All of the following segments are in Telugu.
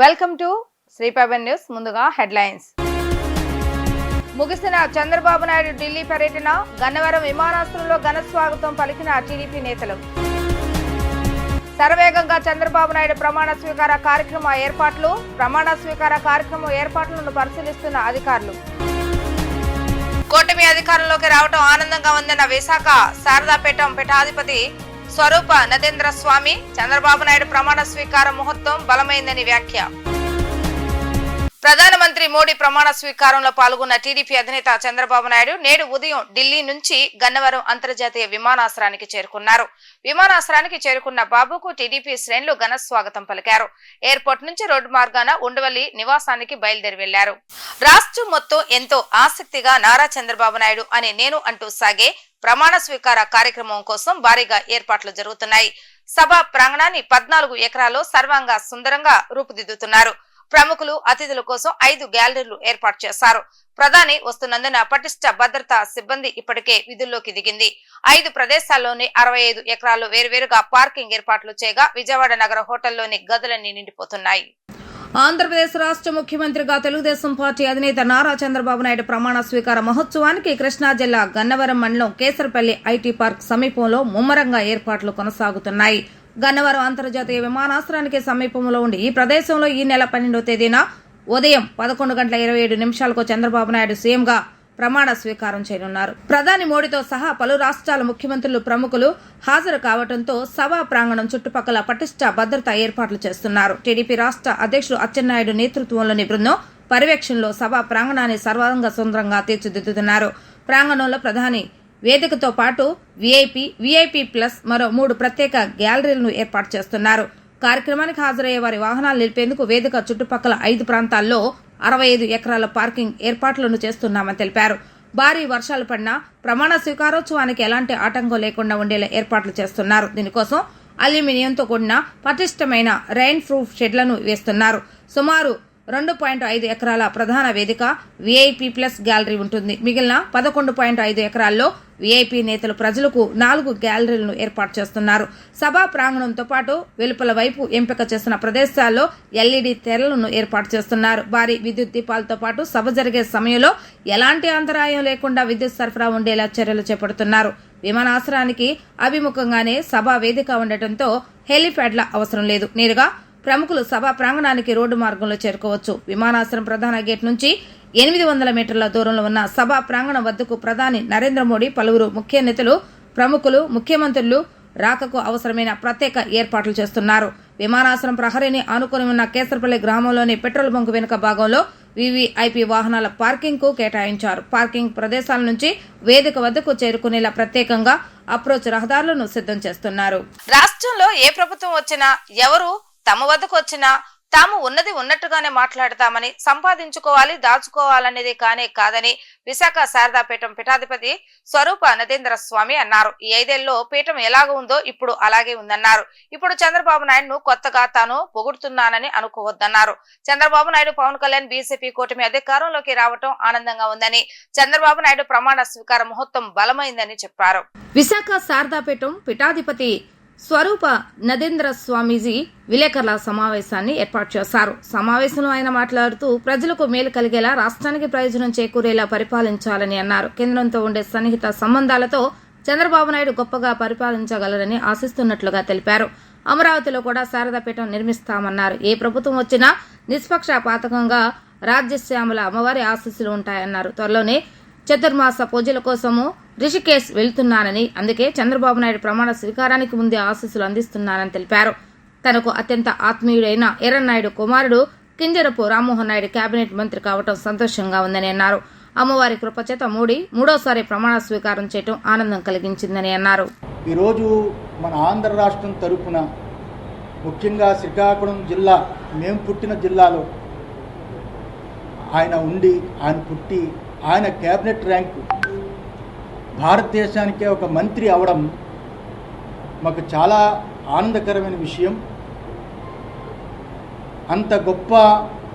వెల్కమ్ టు శ్రీపాబన్ న్యూస్ ముందుగా హెడ్లైన్స్. ముగిసిన చంద్రబాబు నాయుడు ఢిల్లీ పర్యటన గన్నవరం విమానాశ్రయంలో ఘన స్వాగతం పలికిన టీడీపీ నేతలు. శరవేగంగా చంద్రబాబు నాయుడు ప్రమాణ స్వీకార కార్యక్రమ ఏర్పాట్లు ప్రమాణ స్వీకార కార్యక్రమం ఏర్పాట్లను పరిశీలిస్తున్న అధికారులు. కూటమి అధికారంలోకి రావడం ఆనందంగా ఉందన్న విశాఖ శారదాపేటం పీఠాధిపతి స్వరూప నరేంద్ర స్వామి చంద్రబాబు నాయుడు ప్రమాణ స్వీకార ముహూర్తం బలమైందని వ్యాఖ్య. ప్రధానమంత్రి మోడీ ప్రమాణ స్వీకారంలో పాల్గొన్న టీడీపీ అధినేత చంద్రబాబు నాయుడు నేడు ఉదయం ఢిల్లీ నుంచి గన్నవరం అంతర్జాతీయ విమానాశ్రయానికి చేరుకున్నారు. విమానాశ్రయానికి చేరుకున్న బాబుకు టీడీపీ శ్రేణులు ఘన స్వాగతం పలికారు. ఎయిర్పోర్ట్ నుంచి రోడ్డు మార్గాన ఉండవల్లి నివాసానికి బయలుదేరి వెళ్ళారు. రాష్ట్రం మొత్తం ఎంతో ఆసక్తిగా నారా చంద్రబాబు నాయుడు అని నేను అంటూ సాగే ప్రమాణ స్వీకార కార్యక్రమం కోసం భారీగా ఏర్పాట్లు జరుగుతున్నాయి. సభ ప్రాంగణాన్ని పద్నాలుగు ఎకరాల్లో సర్వాంగ సుందరంగా రూపుదిద్దుతున్నారు. ప్రముఖులు అతిథుల కోసం ఐదు గ్యాలరీలు ఏర్పాటు చేశారు. ప్రధాని వస్తున్నందున పటిష్ట భద్రతా సిబ్బంది ఇప్పటికే విధుల్లోకి దిగింది. ఐదు ప్రదేశాల్లోని అరవై ఐదు ఎకరాల్లో వేరువేరుగా పార్కింగ్ ఏర్పాట్లు చేయగా విజయవాడ నగర హోటల్లోని గదులన్నీ నిండిపోతున్నాయి. ఆంధ్రప్రదేశ్ రాష్ట్ర ముఖ్యమంత్రిగా తెలుగుదేశం పార్టీ అధినేత నారా చంద్రబాబు నాయుడు ప్రమాణ స్వీకార మహోత్సవానికి కృష్ణా జిల్లా గన్నవరం మండలం కేసరపల్లి ఐటీ పార్క్ సమీపంలో ముమ్మరంగా ఏర్పాట్లు కొనసాగుతున్నాయి. గన్నవరం అంతర్జాతీయ విమానాశ్రయానికి సమీపంలో ఉండి ఈ ప్రదేశంలో ఈ నెల పన్నెండవ తేదీన ఉదయం పదకొండు గంటల ఇరవై ఏడు నిమిషాలకు చంద్రబాబు నాయుడు సీఎంగా ప్రమాణ స్వీకారం చేయనున్నారు. ప్రధాని మోడీతో సహా పలు రాష్ట్రాల ముఖ్యమంత్రులు ప్రముఖులు హాజరు కావడంతో సభా ప్రాంగణం చుట్టుపక్కల పటిష్ట భద్రతా ఏర్పాట్లు చేస్తున్నారు. టీడీపీ రాష్ట్ర అధ్యక్షుడు అచ్చెన్నాయుడు నేతృత్వంలోని బృందం పర్యవేక్షణలో సభా ప్రాంగణాన్ని సర్వాంగ సుందరంగా తీర్చిదిద్దుతున్నారు. ప్రాంగణంలో ప్రధాని వేదికతో పాటు వీఐపీ వీఐపీ ప్లస్ మరో మూడు ప్రత్యేక గ్యాలరీలను ఏర్పాటు చేస్తున్నారు. కార్యక్రమానికి హాజరయ్యే వారి వాహనాలు నిలిపేందుకు వేదిక చుట్టుపక్కల ఐదు ప్రాంతాల్లో అరవై ఐదు ఎకరాల పార్కింగ్ ఏర్పాట్లను చేస్తున్నామని తెలిపారు. భారీ వర్షాలు పడినా ప్రమాణ స్వీకారోత్సవానికి ఎలాంటి ఆటంకం లేకుండా ఉండేలా ఏర్పాట్లు చేస్తున్నారు. దీనికోసం అల్యూమినియంతో కూడిన పటిష్టమైన రైన్ ప్రూఫ్ షెడ్లను వేస్తున్నారు. సుమారు రెండు పాయింట్ ఐదు ఎకరాల ప్రధాన వేదిక వీఐపీ ప్లస్ గ్యాలరీ ఉంటుంది. మిగిలిన పదకొండు పాయింట్ ఐదు ఎకరాల్లో వీఐపీ నేతలు ప్రజలకు నాలుగు గ్యాలరీలను ఏర్పాటు చేస్తున్నారు. సభా ప్రాంగణంతో పాటు వెలుపల వైపు ఎంపిక చేసిన ప్రదేశాల్లో ఎల్ఈడి తెరలను ఏర్పాటు చేస్తున్నారు. భారీ విద్యుత్ దీపాలతో పాటు సభ జరిగే సమయంలో ఎలాంటి అంతరాయం లేకుండా విద్యుత్ సరఫరా ఉండేలా చర్యలు చేపడుతున్నారు. విమానాశ్రయానికి అభిముఖంగానే సభా వేదిక ఉండటంతో హెలిప్యాడ్ల అవసరం లేదు. నేరుగా ప్రముఖులు సభా ప్రాంగణానికి రోడ్డు మార్గంలో చేరుకోవచ్చు. విమానాశ్రయం ప్రధాన గేట్ నుంచి ఎనిమిది వందల మీటర్ల దూరంలో ఉన్న సభా ప్రాంగణం వద్దకు ప్రధాని నరేంద్ర మోడీ పలువురు ముఖ్య నేతలు ప్రముఖులు ముఖ్యమంత్రులు రాకకు అవసరమైన ప్రత్యేక ఏర్పాట్లు చేస్తున్నారు. విమానాశ్రయం ప్రహరీని ఆనుకుని ఉన్న కేసరపల్లి గ్రామంలోని పెట్రోల్ బంకు వెనుక భాగంలో వివిఐపి వాహనాల పార్కింగ్కు కేటాయించారు. పార్కింగ్ ప్రదేశాల నుంచి వేదిక వద్దకు చేరుకునేలా ప్రత్యేకంగా అప్రోచ్ రహదారులను సిద్ధం చేస్తున్నారు. రాష్ట్రంలో ఏ ప్రభుత్వం వచ్చినా ఎవరు తమ వద్దకు వచ్చినా తాము ఉన్నది ఉన్నట్టుగానే మాట్లాడతామని సంపాదించుకోవాలి దాచుకోవాలనేది కానే కాదని విశాఖ శారదాపీఠం పీఠాధిపతి స్వరూప నదేంద్ర స్వామి అన్నారు. ఈ ఐదేళ్ళలో పీఠం ఎలాగ ఉందో ఇప్పుడు అలాగే ఉందన్నారు. ఇప్పుడు చంద్రబాబు నాయుడును కొత్తగా తాను పొగుడుతున్నానని అనుకోవద్దన్నారు. చంద్రబాబు నాయుడు పవన్ కళ్యాణ్ బీజేపీ కూటమి అధికారంలోకి రావటం ఆనందంగా ఉందని చంద్రబాబు నాయుడు ప్రమాణ స్వీకార ముహూర్తం బలమైందని చెప్పారు. విశాఖ శారదాపీఠం పీఠాధిపతి స్వరూప నదేంద్ర స్వామీజీ విలేకరుల సమావేశాన్ని ఏర్పాటు చేశారు. సమావేశంలో ఆయన మాట్లాడుతూ ప్రజలకు మేలు కలిగేలా రాష్ట్రానికి ప్రయోజనం చేకూరేలా పరిపాలించాలని అన్నారు. కేంద్రంతో ఉండే సన్నిహిత సంబంధాలతో చంద్రబాబు నాయుడు గొప్పగా పరిపాలించగలరని ఆశిస్తున్నట్లుగా తెలిపారు. అమరావతిలో కూడా శారదాపీఠం నిర్మిస్తామన్నారు. ఏ ప్రభుత్వం వచ్చినా నిష్పక్షపాతకంగా రాజ్యశ్యామల అమ్మవారి ఆశీస్సులు ఉంటాయన్నారు. త్వరలోనే చతుర్మాస పూజల కోసము రిషికేశ్ వెళ్తున్నానని అందుకే చంద్రబాబు నాయుడు ప్రమాణ స్వీకారానికి ముందే ఆశీస్సులు అందిస్తున్నానని తెలిపారు. తనకు అత్యంత ఆత్మీయుడైన ఎర్రన్నాయుడు కుమారుడు కింజరపు రామ్మోహన్ నాయుడు కేబినెట్ మంత్రి కావటం సంతోషంగా ఉందని అన్నారు. అమ్మవారి కృపచేత మోడీ మూడోసారి ప్రమాణ స్వీకారం చేయటం ఆనందం కలిగించిందని అన్నారు. ఈరోజు మన ఆంధ్ర రాష్ట్రం తరపున ముఖ్యంగా శ్రీకాకుళం జిల్లా మేము పుట్టిన జిల్లాలో ఆయన ఉండి ఆయన పుట్టి ఆయన క్యాబినెట్ ర్యాంకు భారతదేశానికే ఒక మంత్రి అవడం మాకు చాలా ఆనందకరమైన విషయం. అంత గొప్ప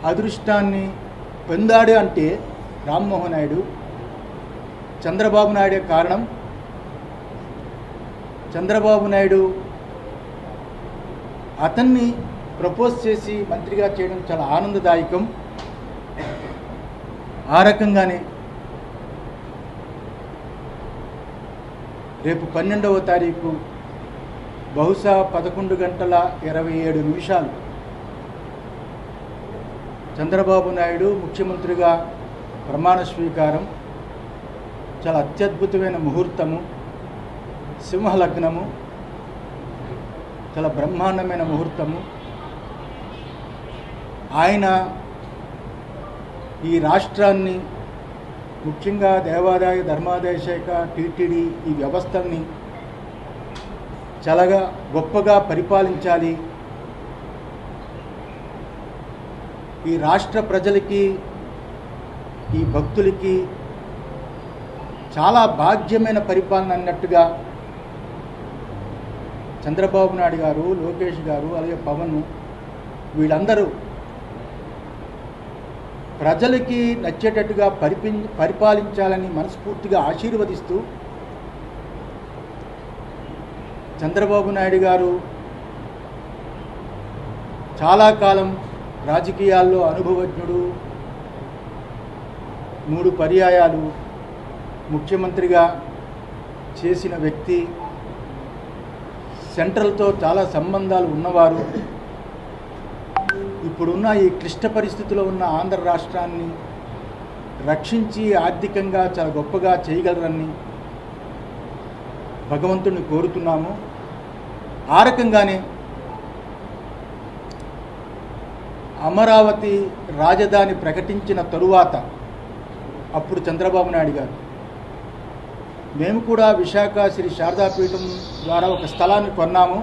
అదృష్టాన్ని పొందాడు అంటే రామ్మోహన్ నాయుడు చంద్రబాబు నాయుడే కారణం. చంద్రబాబు నాయుడు అతన్ని ప్రపోజ్ చేసి మంత్రిగా చేయడం చాలా ఆనందదాయకం. ఆ రకంగానే రేపు పన్నెండవ తారీఖు బహుశా పదకొండు గంటల ఇరవై ఏడు నిమిషాలు. చంద్రబాబు నాయుడు ముఖ్యమంత్రిగా ప్రమాణ స్వీకారం చాలా అత్యద్భుతమైన ముహూర్తము సింహలగ్నము చాలా బ్రహ్మాండమైన ముహూర్తము. ఆయన ఈ రాష్ట్రాన్ని ముఖ్యంగా దేవాదాయ ధర్మాదాయ శాఖ టీటీడీ ఈ వ్యవస్థల్ని చాలాగా గొప్పగా పరిపాలించాలి. ఈ రాష్ట్ర ప్రజలకి ఈ భక్తులకి చాలా భాగ్యమైన పరిపాలన అన్నట్టుగా చంద్రబాబు నాయుడు గారు లోకేష్ గారు అలాగే పవన్ వీళ్ళందరూ ప్రజలకి నచ్చేటట్టుగా పరిపి పరిపాలించాలని మనస్ఫూర్తిగా ఆశీర్వదిస్తూ చంద్రబాబు నాయుడు గారు చాలా కాలం రాజకీయాల్లో అనుభవజ్ఞుడు మూడు పర్యాయాలు ముఖ్యమంత్రిగా చేసిన వ్యక్తి సెంట్రల్తో చాలా సంబంధాలు ఉన్నవారు. ఇప్పుడున్న ఈ క్లిష్ట పరిస్థితిలో ఉన్న ఆంధ్ర రాష్ట్రాన్ని రక్షించి ఆర్థికంగా చాలా గొప్పగా చేయగలరని భగవంతుడిని కోరుతున్నాము. ఆ రకంగానే అమరావతి రాజధాని ప్రకటించిన తరువాత అప్పుడు చంద్రబాబు నాయుడు గారు మేము కూడా విశాఖ శ్రీ శారదాపీఠం ద్వారా ఒక స్థలాన్ని కొన్నాము.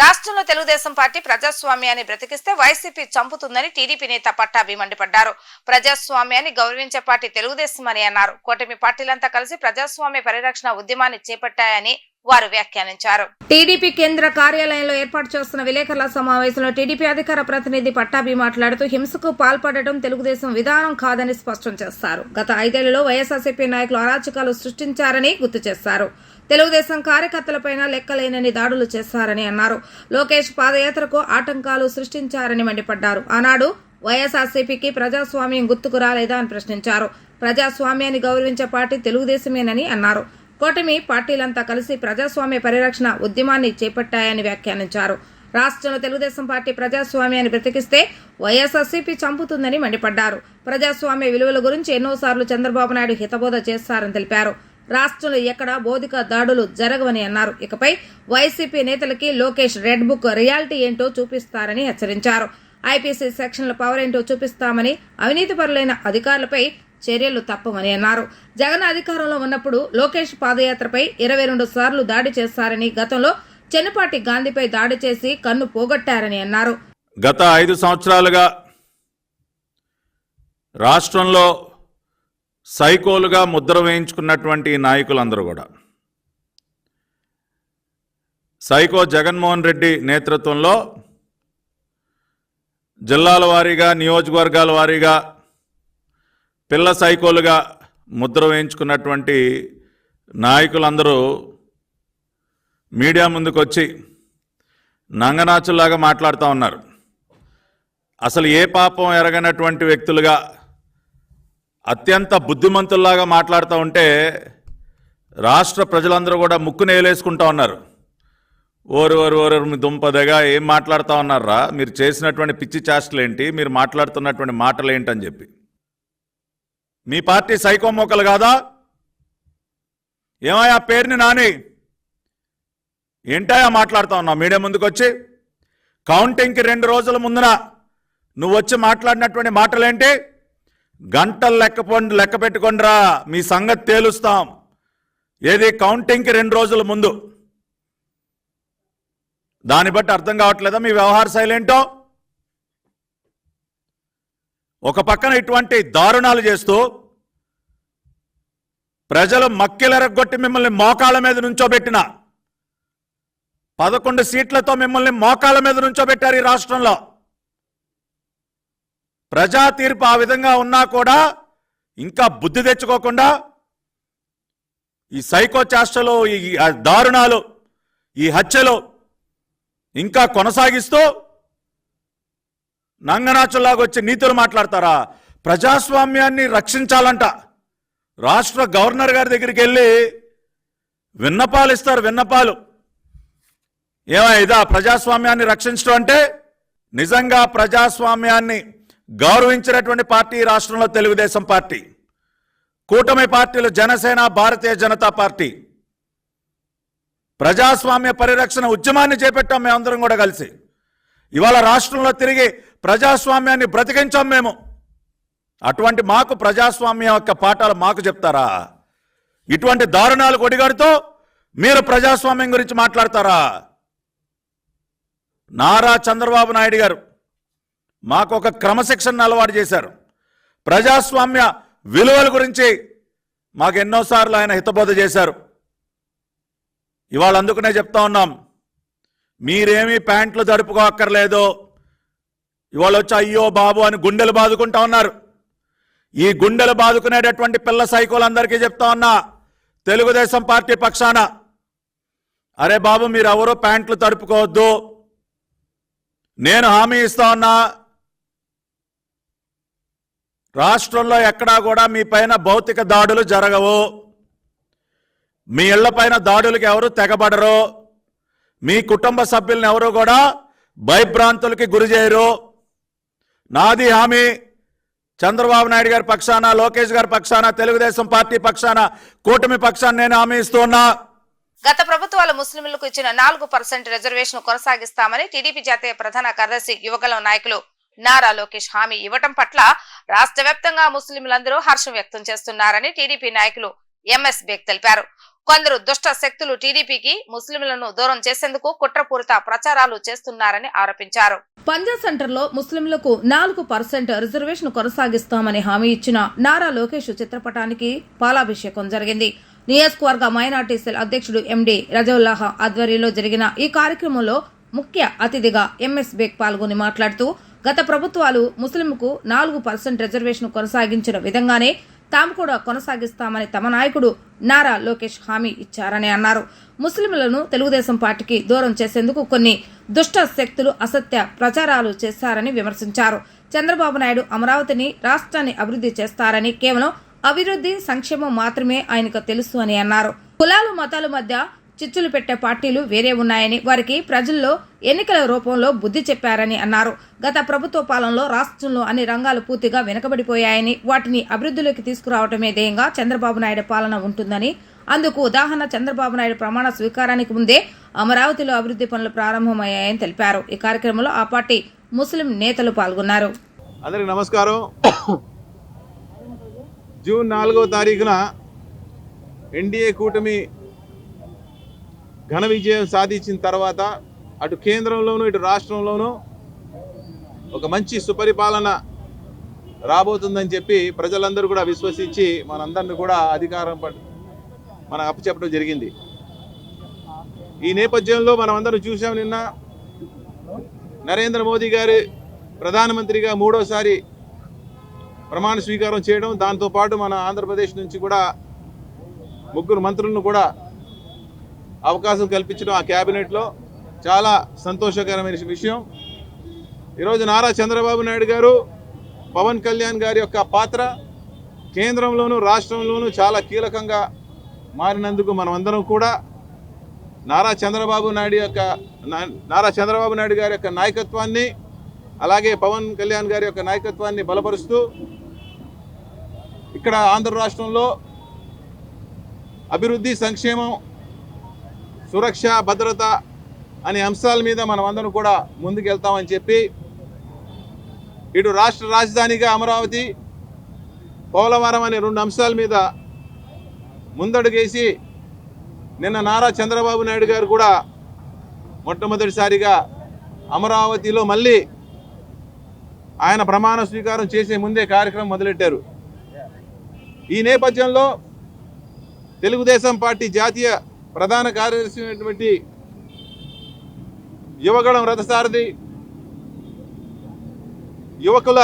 రాష్ట్రంలో తెలుగుదేశం పార్టీ ప్రజాస్వామ్యాన్ని బ్రతికిస్తే వైసీపీ చంపుతుందని టీడీపీ నేత పట్టాభి మండిపడ్డారు. ప్రజాస్వామ్యాన్ని గౌరవించే పార్టీ తెలుగుదేశం అని అన్నారు. కూటమి పార్టీలంతా కలిసి ప్రజాస్వామ్య పరిరక్షణ ఉద్యమాన్ని చేపట్టాయని వారు వ్యాఖ్యానించారు. టీడీపీ కేంద్ర కార్యాలయంలో ఏర్పాటు చేస్తున్న విలేకరుల సమావేశంలో టీడీపీ అధికార ప్రతినిధి పట్టాభి మాట్లాడుతూ హింసకు పాల్పడటం తెలుగుదేశం విధానం కాదని స్పష్టం చేస్తారు. గత ఐదేళ్ళలో వైఎస్ఆర్సీపీ నాయకులు అరాచకాలు సృష్టించారని గుర్తు చేశారు. తెలుగుదేశం కార్యకర్తలపైన లెక్కలేనని దాడులు చేశారని అన్నారు. లోకేష్ పాదయాత్రకు ఆటంకాలు సృష్టించారని మండిపడ్డారు. ఆనాడు వైఎస్ఆర్సీపీకి ప్రజాస్వామ్యం గుర్తుకు రాలేదా అని ప్రశ్నించారు. ప్రజాస్వామ్యాన్ని గౌరవించే పార్టీ తెలుగుదేశమేనని అన్నారు. కూటమి పార్టీలంతా కలిసి ప్రజాస్వామ్య పరిరక్షణ ఉద్యమాన్ని చేపట్టాయని వ్యాఖ్యానించారు. రాష్ట్రంలో తెలుగుదేశం పార్టీ ప్రజాస్వామ్యాన్ని బ్రతికిస్తే వైఎస్ఆర్సీపీ చంపుతుందని మండిపడ్డారు. ప్రజాస్వామ్య విలువల గురించి ఎన్నోసార్లు చంద్రబాబు నాయుడు హితబోధ చేశారని తెలిపారు. రాష్ట్రంలో ఎక్కడ బౌద్ధిక దాడులు జరగవని అన్నారు. ఇకపై వైసీపీ నేతలకి లోకేష్ రెడ్ బుక్ రియాలిటీ ఏంటో చూపిస్తారని హెచ్చరించారు. ఐపీసీ సెక్షన్ల పవర్ ఏంటో చూపిస్తామని అవినీతిపరులైన అధికారులపై చర్యలు తప్పవని అన్నారు. జగన్ అధికారంలో ఉన్నప్పుడు లోకేష్ పాదయాత్రపై ఇరవై రెండు సార్లు దాడి చేశారని గతంలో చెన్నపాటి గాంధీపై దాడి చేసి కన్ను పోగొట్టారని అన్నారు. గత ఐదు సంవత్సరాలుగా రాష్ట్రంలో సైకోలుగా ముద్ర వేయించుకున్నటువంటి నాయకులందరూ కూడా. సైకో జగన్మోహన్ రెడ్డి నేతృత్వంలో జిల్లాల వారీగా నియోజకవర్గాల వారీగా పిల్ల సైకోలుగా ముద్ర వేయించుకున్నటువంటి నాయకులందరూ మీడియా ముందుకు వచ్చి నంగనాచుల్లాగా మాట్లాడుతూ ఉన్నారు. అసలు ఏ పాపం ఎరగనటువంటి వ్యక్తులుగా అత్యంత బుద్ధిమంతుల్లాగా మాట్లాడుతూ ఉంటే రాష్ట్ర ప్రజలందరూ కూడా ముక్కు నేలేసుకుంటా ఉన్నారు. ఓరు ఓరు ఓరు మీ దుంపదగా ఏం మాట్లాడుతూ ఉన్నారా? మీరు చేసినటువంటి పిచ్చి చేష్టలేంటి మీరు మాట్లాడుతున్నటువంటి మాటలు ఏంటని చెప్పి. మీ పార్టీ సైకో మొక్కలు కాదా? ఏమయ్యా పేరుని నాని? ఏంటయా మాట్లాడుతా ఉన్నావు? మీడియా ముందుకు వచ్చి కౌంటింగ్కి రెండు రోజుల ముందున నువ్వు వచ్చి మాట్లాడినటువంటి మాటలేంటి? గంటలు లెక్క లెక్క పెట్టుకొండిరా మీ సంగతి తేలుస్తాం. ఏది కౌంటింగ్కి రెండు రోజుల ముందు. దాన్ని బట్టి అర్థం కావట్లేదా మీ వ్యవహార శైలి ఏంటో? ఒక పక్కన ఇటువంటి దారుణాలు చేస్తూ ప్రజలు మక్కిలెరగొట్టి మిమ్మల్ని మోకాళ్ళ మీద నుంచోబెట్టిన పదకొండు సీట్లతో మిమ్మల్ని మోకాళ్ళ మీద నుంచోబెట్టారు ఈ రాష్ట్రంలో. ప్రజా తీర్పు ఆ విధంగా ఉన్నా కూడా ఇంకా బుద్ధి తెచ్చుకోకుండా ఈ సైకో చేష్టలు ఈ దారుణాలు ఈ హత్యలు ఇంకా కొనసాగిస్తూ నంగనాచులాగా వచ్చి నీతులు మాట్లాడతారా? ప్రజాస్వామ్యాన్ని రక్షించాలంట. రాష్ట్ర గవర్నర్ గారి దగ్గరికి వెళ్ళి విన్నపాలు ఇస్తారు విన్నపాలు. ఏమైదా ఇదా ప్రజాస్వామ్యాన్ని రక్షించడం అంటే నిజంగా ప్రజాస్వామ్యాన్ని గౌరవించినటువంటి పార్టీ రాష్ట్రంలో తెలుగుదేశం పార్టీ కూటమి పార్టీలు జనసేన భారతీయ జనతా పార్టీ ప్రజాస్వామ్య పరిరక్షణ ఉద్యమాన్ని చేపట్టాం మేమందరం కూడా కలిసి. ఇవాళ రాష్ట్రంలో తిరిగి ప్రజాస్వామ్యాన్ని బ్రతికించాం మేము. అటువంటి మాకు ప్రజాస్వామ్యం యొక్క పాఠాలు మాకు చెప్తారా? ఇటువంటి దారుణాలు కొడిగడుతూ మీరు ప్రజాస్వామ్యం గురించి మాట్లాడతారా? నారా చంద్రబాబు నాయుడు గారు మాకు ఒక క్రమశిక్షణ అలవాటు చేశారు. ప్రజాస్వామ్య విలువల గురించి మాకు ఎన్నోసార్లు ఆయన హితబోధ చేశారు. ఇవాళ అందుకనే చెప్తా ఉన్నాం. మీరేమీ ప్యాంట్లు జరుపుకోక్కర్లేదు ఇవాళ వచ్చి అయ్యో బాబు అని గుండెలు బాదుకుంటా ఉన్నారు. ఈ గుండెలు బాదుకునేటటువంటి పిల్ల సైకోలందరికీ చెప్తా ఉన్నా తెలుగుదేశం పార్టీ పక్షాన అరే బాబు మీరు ప్యాంట్లు తడుపుకోవద్దు నేను హామీ ఇస్తా ఉన్నా రాష్ట్రంలో ఎక్కడా కూడా మీ పైన భౌతిక దాడులు జరగవు. మీ ఇళ్ళ పైన దాడులకు ఎవరు తెగబడరు. మీ కుటుంబ సభ్యులను ఎవరు కూడా భయభ్రాంతులకి గురి చేయరు. నాది హామీ. చంద్రబాబు నాయుడు గారి పక్షాన లోకేష్ గారి పక్షాన తెలుగుదేశం పార్టీ పక్షాన కూటమి పక్షాన నేను హామీ ఇస్తున్నా గత ప్రభుత్వాలు ముస్లింలకు ఇచ్చిన నాలుగు పర్సెంట్ రిజర్వేషన్ కొనసాగిస్తామని టీడీపీ జాతీయ ప్రధాన కార్యదర్శి యువగలం నాయకులు నారా లోకేష్ హామీ ఇవ్వటం పట్ల రాష్ట్ర వ్యాప్తంగా ముస్లింలందరూ హర్షం వ్యక్తం చేస్తున్నారని టీడీపీ నాయకులు ఎంఎస్ బేగ్ తెలిపారు. కొందరు దుష్ట శక్తులు టీడీపీకి ముస్లింలను దూరం చేసేందుకు కుట్రపూరిత ప్రచారాలు చేస్తున్నారని ఆరోపించారు. పంజా సెంటర్లో ముస్లింలకు నాలుగు పర్సెంట్ రిజర్వేషన్ కొనసాగిస్తామని హామీ ఇచ్చిన నారా లోకేష్ చిత్రపటానికి పాలాభిషేకం జరిగింది. నియోజకవర్గ మైనార్టీ సెల్ అధ్యక్షుడు ఎండి రజౌల్లాహ ఆధ్వర్యంలో జరిగిన ఈ కార్యక్రమంలో ముఖ్య అతిథిగా ఎంఎస్ బేగ్ పాల్గొని మాట్లాడుతూ గత ప్రభుత్వాలు ముస్లింకు నాలుగు పర్సెంట్ రిజర్వేషన్ కొనసాగించిన విధంగానే తాము కూడా కొనసాగిస్తామని తమ నాయకుడు నారా లోకేష్ హామీ ఇచ్చారని అన్నారు. ముస్లింలను తెలుగుదేశం పార్టీకి దూరం చేసేందుకు కొన్ని దుష్ట శక్తులు అసత్య ప్రచారాలు చేశారని విమర్శించారు. చంద్రబాబు నాయుడు అమరావతిని రాష్ట్రాన్ని అభివృద్ధి చేస్తారని కేవలం అభివృద్ధి సంక్షేమం మాత్రమే ఆయనకు తెలుసు అని అన్నారు. కులాలు మతాల మధ్య చిచ్చులు పెట్టే పార్టీలు వేరే ఉన్నాయని వారికి ప్రజల్లో ఎన్నికల రూపంలో బుద్ధి చెప్పారని అన్నారు. గత ప్రభుత్వ పాలనలో రాష్ట్రంలో అన్ని రంగాలు పూర్తిగా వెనుకబడిపోయాయని వాటిని అభివృద్ధిలోకి తీసుకురావటమే ధ్యేయంగా చంద్రబాబు నాయుడు పాలన ఉంటుందని అందుకు ఉదాహరణ చంద్రబాబు నాయుడు ప్రమాణ స్వీకారానికి ముందే అమరావతిలో అభివృద్ధి పనులు ప్రారంభమయ్యాయని తెలిపారు. ఈ కార్యక్రమంలో ఆ పార్టీ ముస్లిం నేతలు పాల్గొన్నారు. అందరికి నమస్కారం. జూన్ నాలుగో తారీఖున ఎన్డీఏ కూటమి ఘన విజయం సాధించిన తర్వాత అటు కేంద్రంలోనూ ఇటు రాష్ట్రంలోనూ ఒక మంచి సుపరిపాలన రాబోతుందని చెప్పి ప్రజలందరూ కూడా విశ్వసించి మనందరిని కూడా అధికారం పట్- మన అప్పచెప్పడం జరిగింది. ఈ నేపథ్యంలో మనం అందరం చూసాం నిన్న నరేంద్ర మోదీ గారి ప్రధానమంత్రిగా మూడోసారి ప్రమాణ స్వీకారం చేయడం దాంతోపాటు మన ఆంధ్రప్రదేశ్ నుంచి కూడా ముగ్గురు మంత్రులను కూడా అవకాశం కల్పించడం ఆ క్యాబినెట్లో చాలా సంతోషకరమైన విషయం. ఈరోజు నారా చంద్రబాబు నాయుడు గారు పవన్ కళ్యాణ్ గారి యొక్క పాత్ర కేంద్రంలోనూ రాష్ట్రంలోనూ చాలా కీలకంగా మారినందుకు మనమందరం కూడా నారా చంద్రబాబు నాయుడు యొక్క నా- నారా చంద్రబాబు నాయుడు గారి యొక్క నాయకత్వాన్ని అలాగే పవన్ కళ్యాణ్ గారి యొక్క నాయకత్వాన్ని బలపరుస్తూ ఇక్కడ ఆంధ్ర రాష్ట్రంలో అభివృద్ధి సంక్షేమం సురక్ష భద్రత అనే అంశాల మీద మనం అందరం కూడా ముందుకెళ్తామని చెప్పి ఇటు రాష్ట్ర రాజధానిగా అమరావతి పోలవరం అనే రెండు అంశాల మీద ముందడుగేసి నిన్న నారా చంద్రబాబు నాయుడు గారు కూడా మొట్టమొదటిసారిగా అమరావతిలో మళ్ళీ ఆయన ప్రమాణ స్వీకారం చేసే ముందే కార్యక్రమం మొదలెట్టారు. ఈ నేపథ్యంలో తెలుగుదేశం పార్టీ జాతీయ ప్రధాన కార్యదర్శి అయినటువంటి యువగళం రథసారథి యువకుల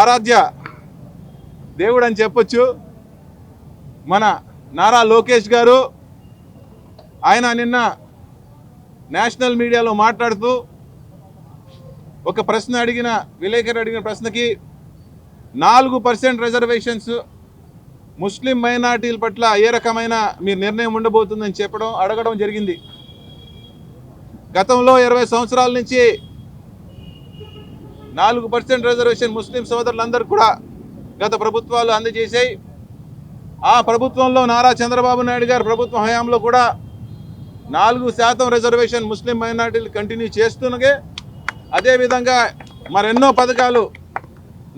ఆరాధ్య దేవుడు అని చెప్పొచ్చు. మన నారా లోకేష్ గారు ఆయన నిన్న నేషనల్ మీడియాలో మాట్లాడుతూ ఒక ప్రశ్న అడిగిన విలేకరు అడిగిన ప్రశ్నకి నాలుగు పర్సెంట్ రిజర్వేషన్స్ ముస్లిం మైనార్టీల పట్ల ఏ రకమైన మీ నిర్ణయం ఉండబోతుందని చెప్పడం అడగడం జరిగింది. గతంలో ఇరవై సంవత్సరాల నుంచి నాలుగు పర్సెంట్ రిజర్వేషన్ ముస్లిం సోదరులందరూ కూడా గత ప్రభుత్వాలు అందజేశాయి. ఆ ప్రభుత్వంలో నారా చంద్రబాబు నాయుడు గారు ప్రభుత్వం హయాంలో కూడా నాలుగు శాతం రిజర్వేషన్ ముస్లిం మైనార్టీలు కంటిన్యూ చేస్తున్నగే అదేవిధంగా మరెన్నో పథకాలు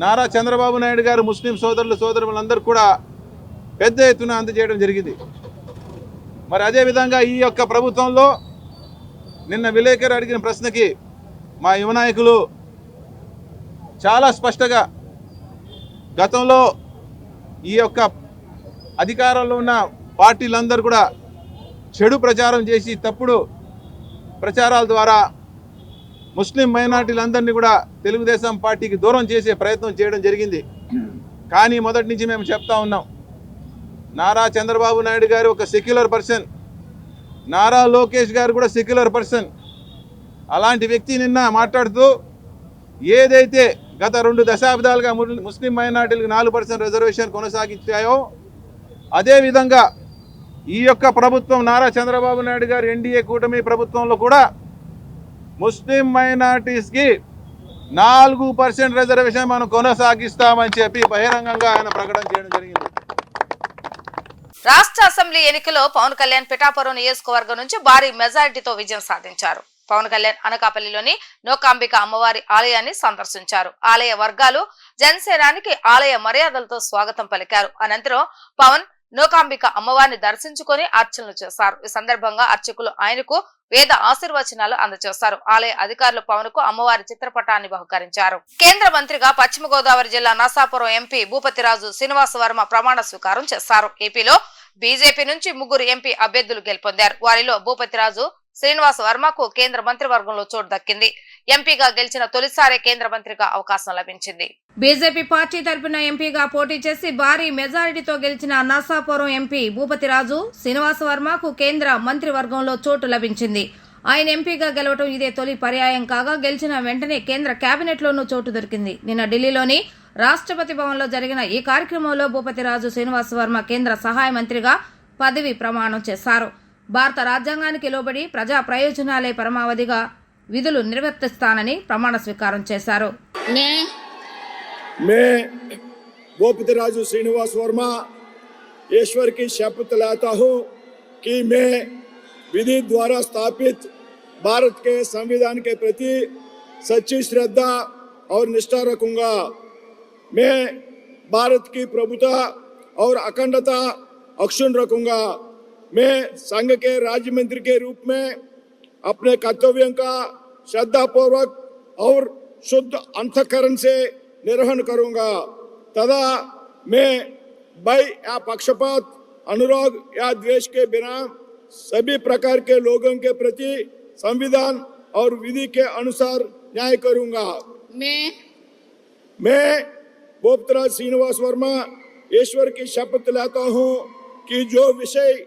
నారా చంద్రబాబు నాయుడు గారు ముస్లిం సోదరులు సోదరులందరూ కూడా పెద్ద ఎత్తున అందజేయడం జరిగింది. మరి అదేవిధంగా ఈ యొక్క ప్రభుత్వంలో నిన్న విలేకరు అడిగిన ప్రశ్నకి మా యువ నాయకులు చాలా స్పష్టంగా గతంలో ఈ యొక్క అధికారంలో ఉన్న పార్టీలందరూ కూడా చెడు ప్రచారం చేసి తప్పుడు ప్రచారాల ద్వారా ముస్లిం మైనార్టీలందరినీ కూడా తెలుగుదేశం పార్టీకి దూరం చేసే ప్రయత్నం చేయడం జరిగింది. కానీ మొదటి నుంచి మేము చెప్తా ఉన్నాం నారా చంద్రబాబు నాయుడు గారు ఒక సెక్యులర్ పర్సన్ నారా లోకేష్ గారు కూడా సెక్యులర్ పర్సన్ అలాంటి వ్యక్తి నిన్న మాట్లాడుతూ ఏదైతే గత రెండు దశాబ్దాలుగా ముస్లిం మైనార్టీలకు నాలుగు పర్సెంట్ రిజర్వేషన్ కొనసాగించాయో అదేవిధంగా ఈ యొక్క ప్రభుత్వం నారా చంద్రబాబు నాయుడు గారు ఎన్డీఏ కూటమి ప్రభుత్వంలో కూడా ముస్లిం మైనార్టీస్కి నాలుగు పర్సెంట్ రిజర్వేషన్ మనం కొనసాగిస్తామని చెప్పి బహిరంగంగా ఆయన ప్రకటన చేయడం జరిగింది. రాష్ట్ర అసెంబ్లీ ఎన్నికలో పవన్ కళ్యాణ్ పిఠాపురం నియోజకవర్గం నుంచి భారీ మెజారిటీతో విజయం సాధించారు. పవన్ కళ్యాణ్ అనకాపల్లిలోని నోకాంబిక అమ్మవారి ఆలయాన్ని సందర్శించారు. ఆలయ వర్గాలు జనసేనానికి ఆలయ మర్యాదలతో స్వాగతం పలికారు. అనంతరం పవన్ నోకాంబిక అమ్మవారిని దర్శించుకొని అర్చనలు చేశారు ఈ సందర్భంగా అర్చకులు ఆయనకు వేద ఆశీర్వచనాలు అందజేశారు ఆలయ అధికారులు పవన్కు అమ్మవారి చిత్రపటాన్ని బహుకరించారు. కేంద్ర మంత్రిగా పశ్చిమ గోదావరి జిల్లా నర్సాపురం ఎంపీ భూపతిరాజు శ్రీనివాస వర్మ ప్రమాణ స్వీకారం చేశారు. ఏపీలో బీజేపీ నుంచి ముగ్గురు ఎంపీ అభ్యర్థులు గెలుపొందారు. వారిలో భూపతిరాజు శ్రీనివాస వర్మకు కేంద్ర మంత్రివర్గంలో చోటు దక్కింది. ఎంపీగా గెలిచిన తొలిసారే కేంద్ర మంత్రిగా అవకాశం లభించింది. బీజేపీ పార్టీ తరపున ఎంపీగా పోటీ చేసి భారీ మెజారిటీతో గెలిచిన నర్సాపురం ఎంపీ భూపతిరాజు శ్రీనివాస వర్మకు కేంద్ర మంత్రివర్గంలో చోటు లభించింది. ఆయన ఎంపీగా గెలవడం ఇదే తొలి పర్యాయం కాగా గెలిచిన వెంటనే కేంద్ర కేబినెట్లోనూ చోటు దొరికింది. నిన్న ఢిల్లీలోని రాష్ట్రపతి భవన్లో జరిగిన ఈ కార్యక్రమంలో భూపతిరాజు శ్రీనివాస వర్మ కేంద్ర సహాయ మంత్రిగా పదవి ప్రమాణం చేశారు. భారత రాజ్యాంగానికి లోబడి ప్రజా ప్రయోజనాలే పరమావధిగా విధులు నిర్వర్తిస్తానని ప్రమాణ స్వీకారం చేశారు मैं मैं भूपतिराजू श्रीनिवास वर्मा ईश्वर की शपथ लेता हूँ कि मैं विधि द्वारा स्थापित भारत के संविधान के प्रति सच्ची श्रद्धा और निष्ठा रखूंगा मैं भारत की प्रभुता और अखंडता अक्षुण रखूंगा मैं संघ के राज्य मंत्री के रूप में अपने कर्तव्यों का श्रद्धा पूर्वक और शुद्ध अंतकरण से निर्वहन करूँगा। तथा मैं भय या पक्षपात अनुराग या द्वेष के बिना सभी प्रकार के लोगों के प्रति संविधान और विधि के अनुसार न्याय करूँगा। मैं मैं बोपतराज श्रीनिवास वर्मा ईश्वर की शपथ लेता हूँ कि जो विषय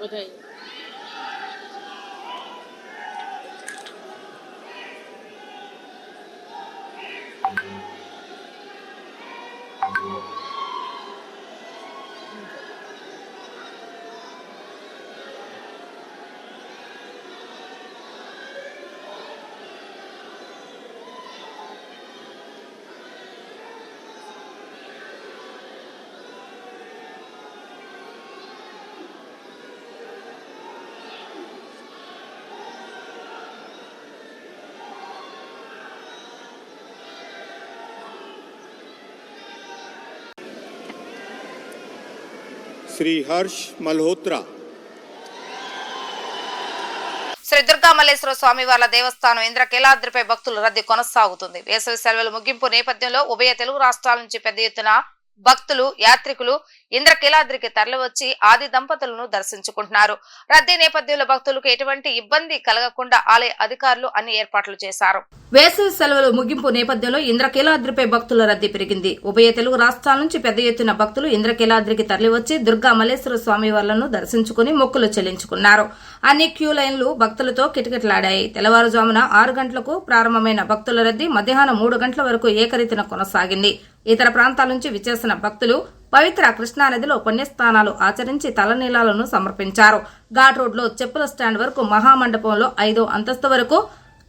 不对。श्री हर्ष मल्होत्रा శ్రీ దుర్గా మల్లేశ్వర స్వామి వార్ల దేవస్థానం ఇంద్రకీలాద్రిపై భక్తుల రద్దీ కొనసాగుతుంది వేసవి సెలవుల ముగింపు నేపథ్యంలో ఉభయ తెలుగు రాష్ట్రాల నుంచి పెద్ద ఎత్తున భక్తులు యాత్రికులు ఇంద్రకీలాద్రికి తరలివచ్చి ఆది దంపతులను దర్శించుకుంటున్నారు. రద్దీ నేపథ్యంలో భక్తులకు ఎటువంటి ఇబ్బంది కలగకుండా ఆలయ అధికారులు అన్ని ఏర్పాట్లు చేశారు. వేసవి సెలవులు ముగింపు నేపథ్యంలో ఇంద్రకీలాద్రిపై భక్తుల రద్దీ పెరిగింది. ఉభయ తెలుగు రాష్ట్రాల నుంచి పెద్ద ఎత్తున భక్తులు ఇంద్రకీలాద్రికి తరలివచ్చి దుర్గా మల్లేశ్వర స్వామి వార్లను దర్శించుకుని మొక్కులు చెల్లించుకున్నారు. అన్ని క్యూ లైన్లు భక్తులతో కిటకిటలాడాయి. తెల్లవారుజామున ఆరు గంటలకు ప్రారంభమైన భక్తుల రద్దీ మధ్యాహ్నం మూడు గంటల వరకు ఏకరీతిన కొనసాగింది. ఇతర ప్రాంతాల నుంచి విచ్చేసిన భక్తులు పవిత్ర కృష్ణానదిలో పుణ్యస్నానాలు ఆచరించి తలనీలాలను సమర్పించారు. ఘాట్ రోడ్లో చెప్పుల స్టాండ్ వరకు మహామండపంలో ఐదో అంతస్తు వరకు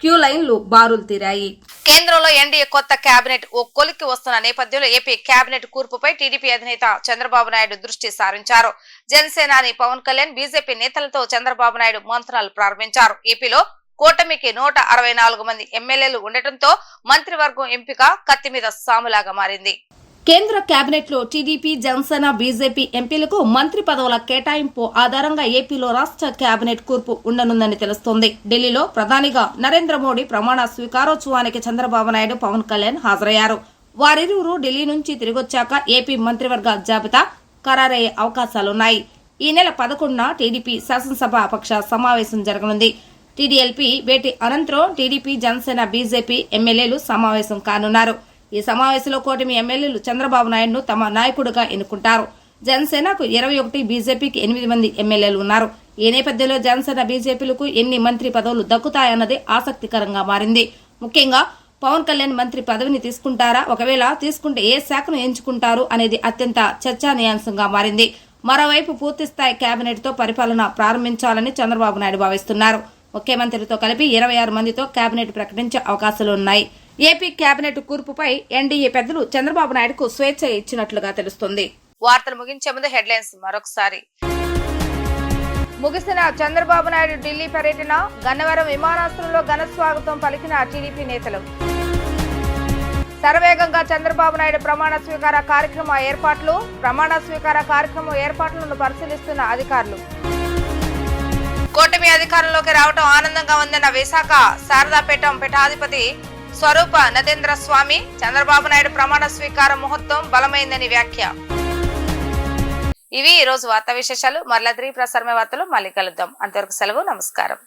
క్యూ లైన్లు బారులు తీరాయి. కేంద్రంలో ఎన్డీఏ కొత్త కేబినెట్ ఓ కొలిక్కి వస్తున్న నేపథ్యంలో ఏపీ కేబినెట్ కూర్పుపై టీడీపీ అధినేత చంద్రబాబు నాయుడు దృష్టి సారించారు. జనసేనాని పవన్ కళ్యాణ్ బీజేపీ నేతలతో చంద్రబాబు నాయుడు మంత్రాలు ప్రారంభించారు. ఏపీలో కూటమికి నూట అరవై నాలుగు మంది ఎమ్మెల్యేలు ఉండటంతో మంత్రివర్గం ఎంపిక కత్తి మీద సాములాగా మారింది. కేంద్ర కేబినెట్లో టీడీపీ జనసేన బీజేపీ ఎంపీలకు మంత్రి పదవుల కేటాయింపు ఆధారంగా ఏపీలో రాష్ట్ర కేబినెట్ కూర్పు ఉండనుందని తెలుస్తోంది. ఢిల్లీలో ప్రధానిగా నరేంద్ర మోడీ ప్రమాణ స్వీకారోత్సవానికి చంద్రబాబు నాయుడు పవన్ కళ్యాణ్ హాజరయ్యారు. వారిరువురు ఢిల్లీ నుంచి తిరిగొచ్చాక ఏపీ మంత్రివర్గ జాబితా ఖరారయ్యే అవకాశాలున్నాయి. ఈ నెల పదకొండున టీడీపీ శాసనసభ పక్ష సమావేశం జరగనుంది. టీడీఎల్పీ భేటీ అనంతరం టీడీపీ జనసేన బీజేపీ ఎమ్మెల్యేలు సమావేశం కానున్నారు. ఈ సమావేశంలో కూటమి ఎమ్మెల్యేలు చంద్రబాబు నాయుడును తమ నాయకుడుగా ఎన్నుకుంటారు. జనసేనకు ఇరవై ఒకటి బీజేపీకి ఎనిమిది మంది ఎమ్మెల్యేలు ఉన్నారు. ఈ నేపథ్యంలో జనసేన బీజేపీలకు ఎన్ని మంత్రి పదవులు దక్కుతాయన్నది ఆసక్తికరంగా మారింది. ముఖ్యంగా పవన్ కళ్యాణ్ మంత్రి పదవిని తీసుకుంటారా? ఒకవేళ తీసుకుంటే ఏ శాఖను ఎంచుకుంటారు అనేది అత్యంత చర్చానీయాంశంగా మారింది. మరోవైపు పూర్తిస్థాయి కేబినెట్తో పరిపాలన ప్రారంభించాలని చంద్రబాబు నాయుడు భావిస్తున్నారు. ముఖ్యమంత్రితో కలిపి ఇరవై ఆరు మందితో కేబినెట్ ప్రకటించే అవకాశాలున్నాయి. ఏపీ కేబినెట్ కూర్పుపై ఎన్డీఏ పెద్దలు చంద్రబాబు నాయుడుకు స్వేచ్ఛ ఇచ్చినట్లుగా తెలుస్తుంది. వార్తలు ముగించే ముందు హెడ్లైన్స్ మరొకసారి. ముగిసిన చంద్రబాబు నాయుడు ఢిల్లీ పర్యటన గన్నవరం విమానాశ్రయంలో ఘన స్వాగతం పలికిన టీడీపీ నేతలు. శరవేగంగా చంద్రబాబు నాయుడు ప్రమాణ స్వీకార కార్యక్రమ ఏర్పాట్లు ప్రమాణ స్వీకార కార్యక్రమం ఏర్పాట్లను పరిశీలిస్తున్న అధికారులు. కూటమి అధికారంలోకి రావడం ఆనందంగా ఉందన్న విశాఖ శారదాపేటం పీఠాధిపతి స్వరూప నదేంద్ర స్వామి చంద్రబాబు నాయుడు ప్రమాణ స్వీకార ముహూర్తం బలమైందని వ్యాఖ్య. ఇవి ఈ రోజు వార్తా విశేషాలు. మరలా తిరిగి ప్రసారమే వార్తలు. మళ్ళీ కలుద్దాం. అంతవరకు సెలవు. నమస్కారం.